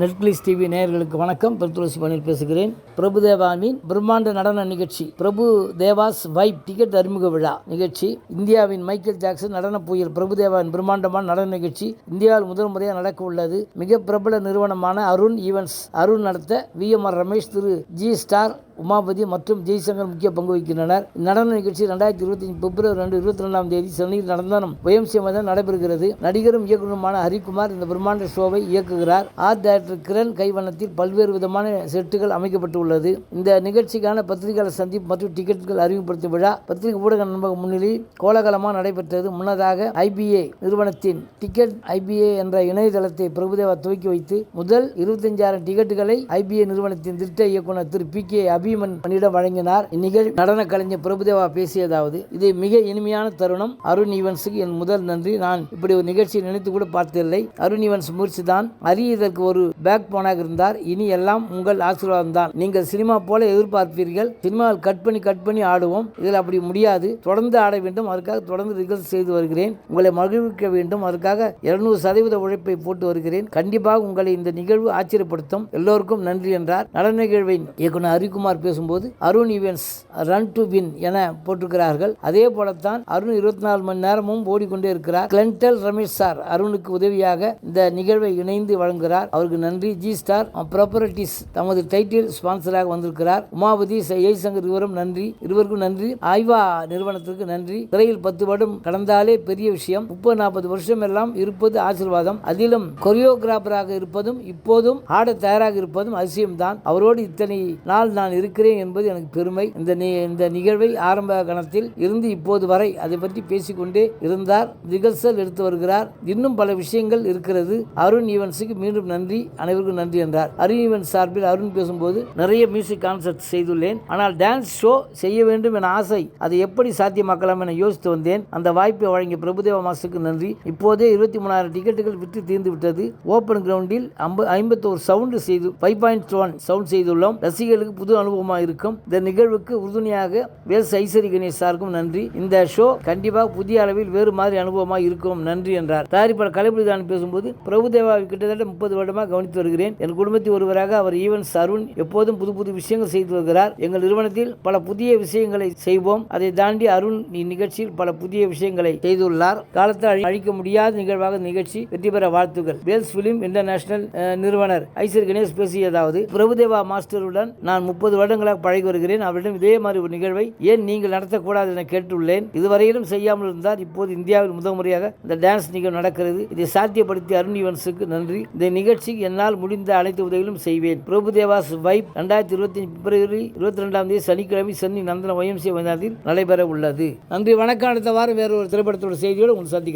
Netflix TV நேயர்களுக்கு வணக்கம். பெருத்துளசி பணியில் பேசுகிறேன். பிரபுதேவாவின் பிரம்மாண்ட நடன நிகழ்ச்சி. பிரபு தேவாஸ் வைப் டிக்கெட் அறிமுக விழா நிகழ்ச்சி. இந்தியாவின் மைக்கேல் ஜாக்சன் நடன புயல் பிரபுதேவாவின் பிரம்மாண்டமான நடன நிகழ்ச்சி இந்தியாவில் முதல் முறையாக நடக்க உள்ளது. மிக பிரபல நிறுவனமான அருண் ஈவென்ட்ஸ் அருண் நடத்த V M R Ramesh Thiru G star Umapathi மற்றும் ஜெய்சங்கர் முக்கிய பங்கு வகிக்கின்றனர். நடன நிகழ்ச்சி ரெண்டாயிரத்தி இருபத்தி பிப்ரவரி ரெண்டு இருபத்தி ரெண்டாம் தேதி சென்னையில் நடந்தனம் ஒயம்சி மைதானம் நடைபெறுகிறது. நடிகரும் இயக்குநருமான ஹரிக்குமார் இந்த பிரம்மாண்ட ஷோவை இயக்குகிறார். ஆர்ட் டைரக்டர் கிரண் கைவண்ணத்தில் பல்வேறு விதமான செட்டுகள் அமைக்கப்பட்டுள்ளது. இந்த நிகழ்ச்சிக்கான பத்திரிகையாளர் சந்திப்பு மற்றும் டிக்கெட்டுகள் அறிமுகப்படுத்தும் விழா பத்திரிகை ஊடக நண்பக முன்னிலையில் கோலகலமாக நடைபெற்றது. முன்னதாக ஐபிஏ நிறுவனத்தின் டிக்கெட் ஐபிஏ என்ற இணையதளத்தை பிரபுதேவா துவக்கி வைத்து முதல் இருபத்தஞ்சாயிரம் டிக்கெட்டுகளை ஐபிஏ நிறுவனத்தின் திட்ட இயக்குனர் திரு பி கே அபி அபிமன் பணியிடம் வழங்கினார். இந்நிகழ்வு நடன கலைஞர் பிரபுதேவா பேசியதாவது இது மிக இனிமையான தருணம். அருண் ஈவன்ஸுக்கு என் முதல் நன்றி. நான் இப்படி ஒரு நிகழ்ச்சியை நினைத்து கூட பார்த்ததில்லை. அருண் ஈவன்ஸ் முயற்சி தான் அறியதற்கு இதற்கு ஒரு பேக் போனாக இருந்தார். இனி எல்லாம் உங்கள் ஆசீர்வாதம் தான். நீங்கள் சினிமா போல எதிர்பார்ப்பீர்கள். சினிமாவில் கட் பண்ணி கட் பண்ணி ஆடுவோம். இதில் அப்படி முடியாது. தொடர்ந்து ஆட வேண்டும். அதற்காக தொடர்ந்து ரிகல்ஸ் செய்து வருகிறேன். உங்களை மகிழ்விக்க வேண்டும். அதற்காக இருநூறு சதவீத உழைப்பை போட்டு வருகிறேன். கண்டிப்பாக உங்களை இந்த நிகழ்வு ஆச்சரியப்படுத்தும். எல்லோருக்கும் நன்றி என்றார். நடன நிகழ்வின் இயக்குனர் ஹரிக்குமார் பேசும்போது Arun events run to win என போட்டிருக்கிறார்கள். அதே போலத்தான் அருண் இருபத்தி நாலு மணி நேரமும் ஓடிக்கொண்டே இருக்கிறார். கிளென்டல் ரமேஷ் சார் அருணுக்கு உதவியாக இந்த நிகழ்வை இணைந்து வழங்குகிறார். அவருக்கு நன்றி. ஜி ஸ்டார் ப்ராப்பர்ட்டிஸ் தமது டைட்டில் ஸ்பான்சராக வந்திருக்கிறார். உமாபதி ஜெய்சங்கர் இருவரும் நன்றி. இருவருக்கும் நன்றி. ஆய்வா நிறுவனத்திற்கு நன்றி. திரையில் பத்து வருடம் கடந்தாலே பெரிய விஷயம். முப்பது நாற்பது வருஷம் எல்லாம் இருப்பது ஆசீர்வாதம். அதிலும் கொரியோகிராஃபராக இருப்பதும் இப்போதும் ஆட தயாராக இருப்பதும் அவசியம்தான் அவரோடு இத்தனை நாள் நான் இருக்கிறேன். இருக்கிறேன் என்பது எனக்கு பெருமை. இந்த இந்த நிகழ்வை ஆரம்ப கணத்தில் இருந்து இப்போது வரை அதை பற்றி பேசிக்கொண்டே இருந்தார் ரிகர்சல் எடுத்து வருகிறார். இன்னும் பல விஷயங்கள் இருக்கிறது. அருண் ஈவன்ஸுக்கு மீண்டும் நன்றி. அனைவருக்கும் நன்றி என்றார். அருண் ஈவன்ஸ் சார்பில் அருண் பேசும்போது நிறைய மியூசிக் கான்சர்ட் செய்துள்ளேன். ஆனால் டான்ஸ் ஷோ செய்ய வேண்டும் என ஆசை அதை எப்படி சாத்தியமாக்கலாம் என யோசித்து வந்தேன். அந்த வாய்ப்பை வழங்கிய பிரபுதேவ மாசுக்கு நன்றி. இப்போதே இருபத்தி மூணாயிரம் டிக்கெட்டுகள் விற்று தீர்ந்து விட்டது. ஓப்பன் கிரவுண்டில் ஐம்பத்தோரு சவுண்டு செய்து ஃபைவ் பாயிண்ட் ஒன் சவுண்ட் செய்துள்ளோம். ரசிகர்களுக்கு புது அனுபவம் அனுபவமாக இருக்கும் இந்த நிகழ்வுக்கு உறுதுணையாக வேல்ஸ் ஐசரி கணேஷ் சாருக்கும் நன்றி. இந்த ஷோ கண்டிப்பாக புதிய அளவில் வேறு மாதிரி அனுபவமாக இருக்கும். நன்றி என்றார். தயாரிப்பாளர் கலைபுரிதான் பேசும்போது பிரபுதேவாவை கிட்டத்தட்ட முப்பது வருடமாக கவனித்து வருகிறேன். என் குடும்பத்தில் ஒருவராக அவர் ஈவன்ஸ் அருண் எப்போதும் புது புது விஷயங்கள் செய்து வருகிறார். எங்கள் நிறுவனத்தில் பல புதிய விஷயங்களை செய்வோம். அதை தாண்டி அருண் இந்நிகழ்ச்சியில் பல புதிய விஷயங்களை செய்துள்ளார். காலத்தில் அழிக்க முடியாத நிகழ்வாக நிகழ்ச்சி வெற்றி பெற வாழ்த்துக்கள். வேல்ஸ் பிலிம் இன்டர்நேஷனல் நிறுவனர் ஐசர் கணேஷ் பேசியதாவது பிரபுதேவா மாஸ்டருடன் நான் முப்பது வருடங்களாக பழகி வருகிறேன். அவரிடம் இதே மாதிரி ஒரு நிகழ்வை ஏன் நீங்கள் நடத்தக்கூடாது என கேட்டுள்ளேன். இதுவரையிலும் செய்யாமல் இருந்தார் இப்போது இந்தியாவில் முதல் முறையாக இந்த டான்ஸ் நிகழ்வு நடக்கிறது. இதை சாத்தியப்படுத்திய அருண் ஈவன்ஸுக்கு நன்றி. இந்த நிகழ்ச்சிக்கு என்னால் முடிந்த அனைத்து உதவிகளும் செய்வேன். பிரபுதேவாஸ் வைப் ரெண்டாயிரத்தி இருபத்தி பிப்ரவரி இருபத்தி ரெண்டாம் தேதி சனிக்கிழமை சென்னை நந்தன ஒயம்சி மைதானத்தில் நடைபெற உள்ளது நன்றி. வணக்கம். அடுத்த வாரம் வேறு ஒரு திரைப்படத்தோட செய்தியோடு உங்களை சந்திக்கிறேன்.